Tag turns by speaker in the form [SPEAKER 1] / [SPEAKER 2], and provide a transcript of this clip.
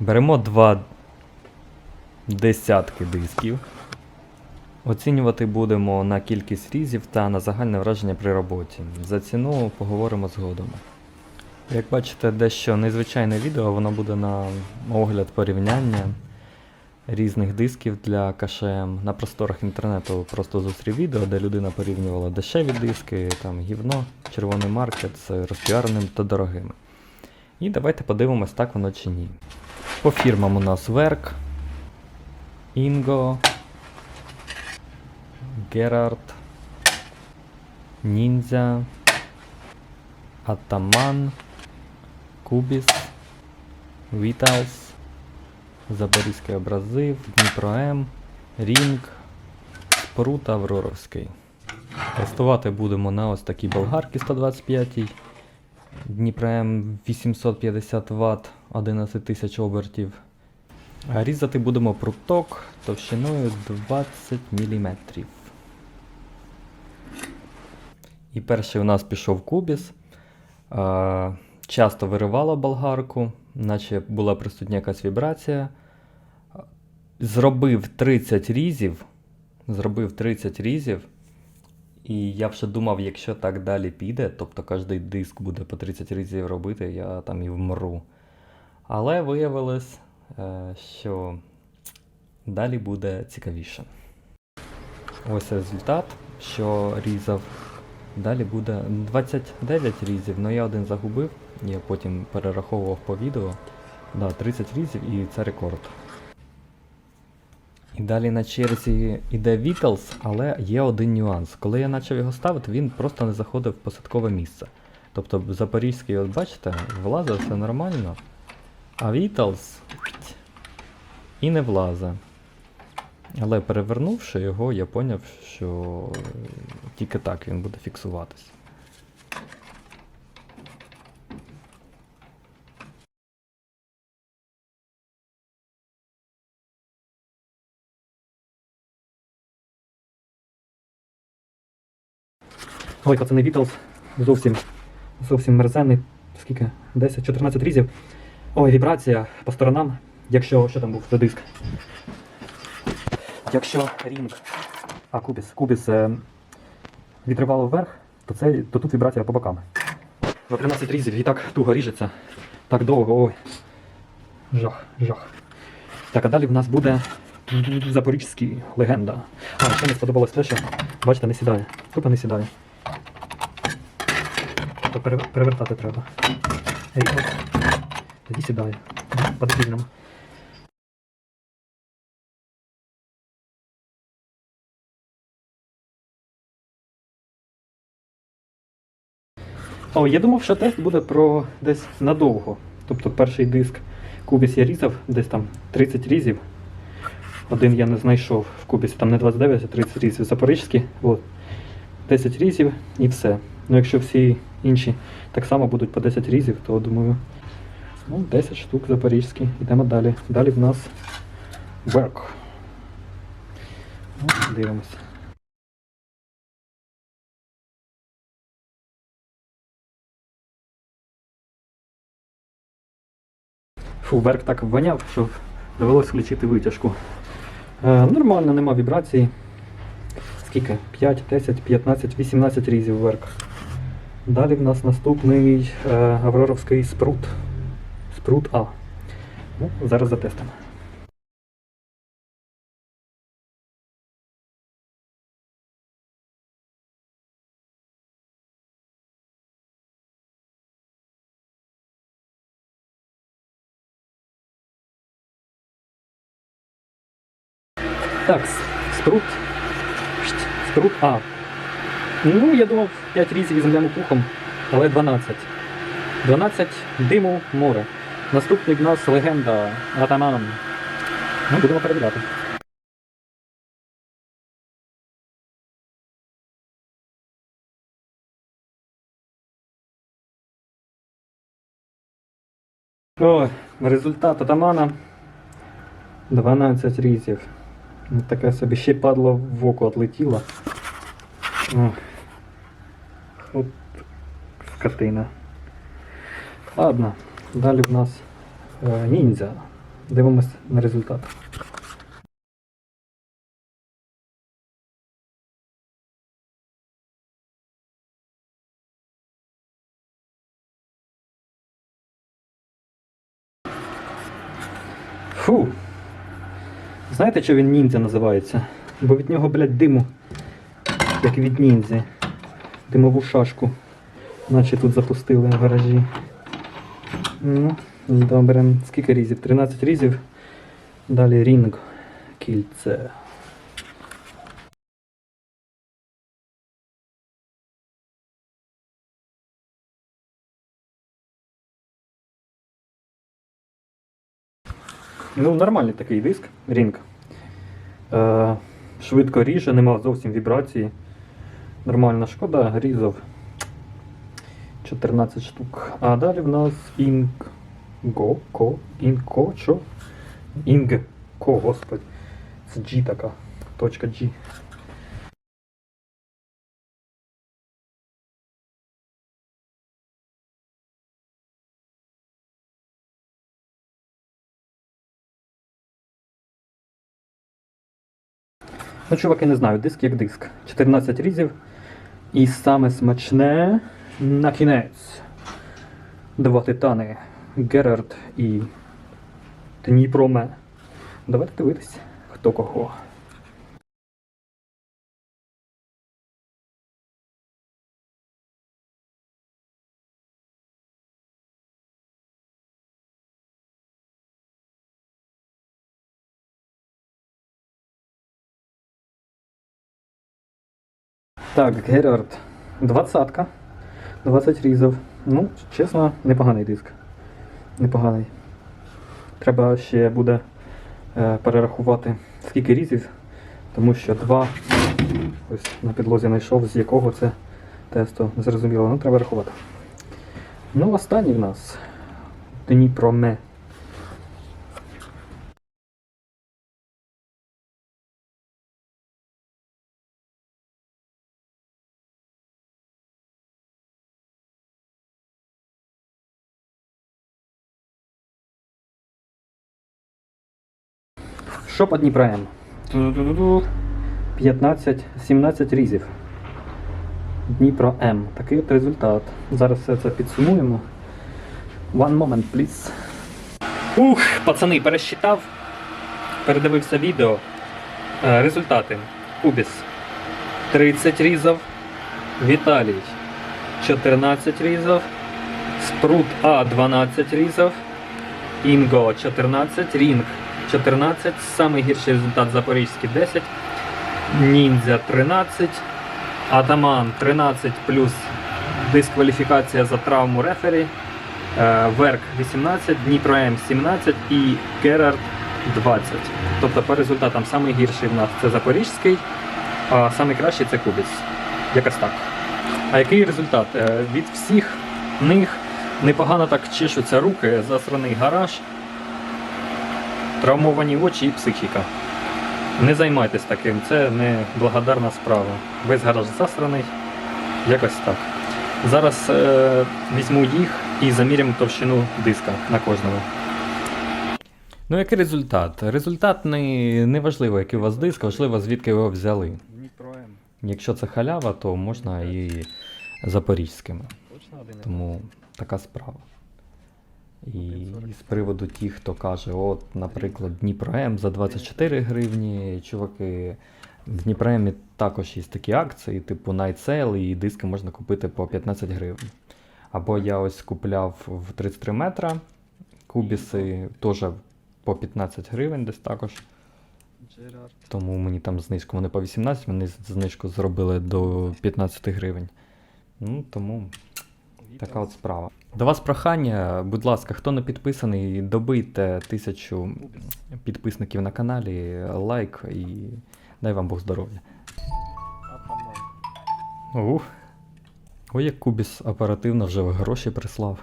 [SPEAKER 1] Беремо два десятки дисків. Оцінювати будемо на кількість різів та на загальне враження при роботі. За ціну поговоримо згодом. Як бачите, дещо незвичайне відео, воно буде на огляд порівняння різних дисків для КШМ. На просторах інтернету просто зустрів відео, де людина порівнювала дешеві диски, там гівно, червоний маркет з розпіареним та дорогими. І давайте подивимось, так воно чи ні. По фірмам у нас Верк, Ingo, Gerard, Ninja, Ataman, Кубіс, Vitals, Запорізький абразив, Дніпро М, Рінг, Спрут Авроровський. Тестувати будемо на ось такій болгарці 125 Дніпро М 850 Вт, 11 тисяч обертів. Різати будемо пруток товщиною 20 мм. І перший у нас пішов кубіс. Часто виривало болгарку, наче була присутня якась вібрація. Зробив 30 різів. Зробив 30 різів. І я вже думав, якщо так далі піде, тобто кожен диск буде по 30 різів робити, я там і вмру. Але виявилось, е, що далі буде цікавіше. Ось результат, що різав. Далі буде 29 різів, але я один загубив, я потім перераховував по відео. Да, 30 різів і це рекорд. І далі на черзі йде Beatles, але є один нюанс. Коли я почав його ставити, він просто не заходив в посадкове місце. Тобто запорізький, от бачите, влазив все нормально, а Beatles і не влазить. Але перевернувши його, я зрозумів, що тільки так він буде фіксуватись.
[SPEAKER 2] Ой, пацани, Beatles зовсім, зовсім мерзенний. Скільки? 10-14 різів. Ой, вібрація по сторонам. Якщо. Що там був за диск? Якщо рінг. А, кубіс. Кубіс е, відривало вверх, то, це, то тут вібрація по бокам. За 13 різів і так туго ріжеться. Так довго, ой. Жах, жах. Так, а далі в нас буде запорізький легенда. А, ще мені сподобалось те, що, бачите, не сідає. Тупо не сідає. То перевертати треба. Рівно. Тоді сідає. По-дебільному. О, я думав, що тест буде про десь надовго. Тобто перший диск кубіс я різав, десь там 30 різів. Один я не знайшов в кубісі, там не 29, а 30 різів запорізькі. От. 10 різів і все. Ну якщо всі інші так само будуть по 10 різів, то думаю, ну, 10 штук запорізькі. Йдемо далі. Далі в нас work. Ну, дивимося. Фу, верк так воняв, що довелося включити витяжку. Е, нормально, нема вібрацій. Скільки? 5, 10, 15, 18 різів верк. Далі в нас наступний е, Авроровський спрут. Спрут А. Ну, зараз затестимо. Так, спрут. Спрут А. Ну, я думав 5 різів із земляним пухом, але 12. 12 диму море. Наступний в нас легенда Атаман. Ну, будемо перевіряти. О, результат атамана 12 різів. Таке собі ще падло в око отлетіло. Ох. От скотина. Ладно, далі в нас е, ніндзя. Дивимось на результат. Фу. Знаєте, що він ніндзя називається? Бо від нього, блядь, диму, як від ніндзі. Димову шашку. Наче тут запустили в гаражі. Ну, добре. Скільки різів? 13 різів. Далі рінг. Кільце. Ну, нормальний такий диск, рінг. Е, швидко ріже, нема зовсім вібрації. Нормальна шкода, різав 14 штук. А далі в нас Ingo, Ко, Інко, що? Інг, Ко, господи. Це G така. Точка G. Ну, чуваки, не знаю, диск як диск. 14 різів. І саме смачне на кінець. Два титани. Герард і Дніпроме. Давайте дивитись, хто кого. Так, Герард. Двадцатка. 20 різів. Ну, чесно, непоганий диск. Непоганий. Треба ще буде е, перерахувати скільки різів, тому що два ось на підлозі знайшов, з якого це тесто зрозуміло. Ну, треба рахувати. Ну, останній в нас Дніпроме. Що по Дніпром? Ту-ду-ду-ду. 15, 17 різів. Дніпро М. Такий от результат. Зараз все це підсумуємо. One moment, please. Ух, пацани, пересчитав. Передивився відео. Е, результати. Кубіс. 30 різів. Віталій. 14 різів. Спрут А 12 різів. Інго 14, Рінг 14, самий гірший результат Запорізький 10, Ніндзя 13, Атаман 13 плюс дискваліфікація за травму рефері, е, Верк 18, Дніпро М 17 і Керард 20. Тобто по результатам самий гірший в нас це Запорізький, а самий кращий це Кубіс. Якось так. А який результат? Е, Від всіх них непогано так чешуться руки, засраний гараж, травмовані очі і психіка. Не займайтесь таким, це не благодарна справа. Весь гараж засраний, якось так. Зараз е, візьму їх і заміряємо товщину диска на кожному.
[SPEAKER 1] Ну, який результат? Результат не, не важливо, який у вас диск, важливо, звідки ви його взяли. Якщо це халява, то можна і запорізькими. Тому така справа. І з приводу тих, хто каже, от, наприклад, Дніпро М за 24 гривні, чуваки, в Дніпро М також є такі акції, типу Night Sale, і диски можна купити по 15 гривень. Або я ось купляв в 33 метра кубіси, теж по 15 гривень десь також. Тому мені там знижку вони по 18, вони знижку зробили до 15 гривень. Ну, тому така от справа. До вас прохання, будь ласка, хто не підписаний, добийте тисячу підписників на каналі, лайк і дай вам Бог здоров'я. Ух. Ой, як Кубіс оперативно вже гроші прислав.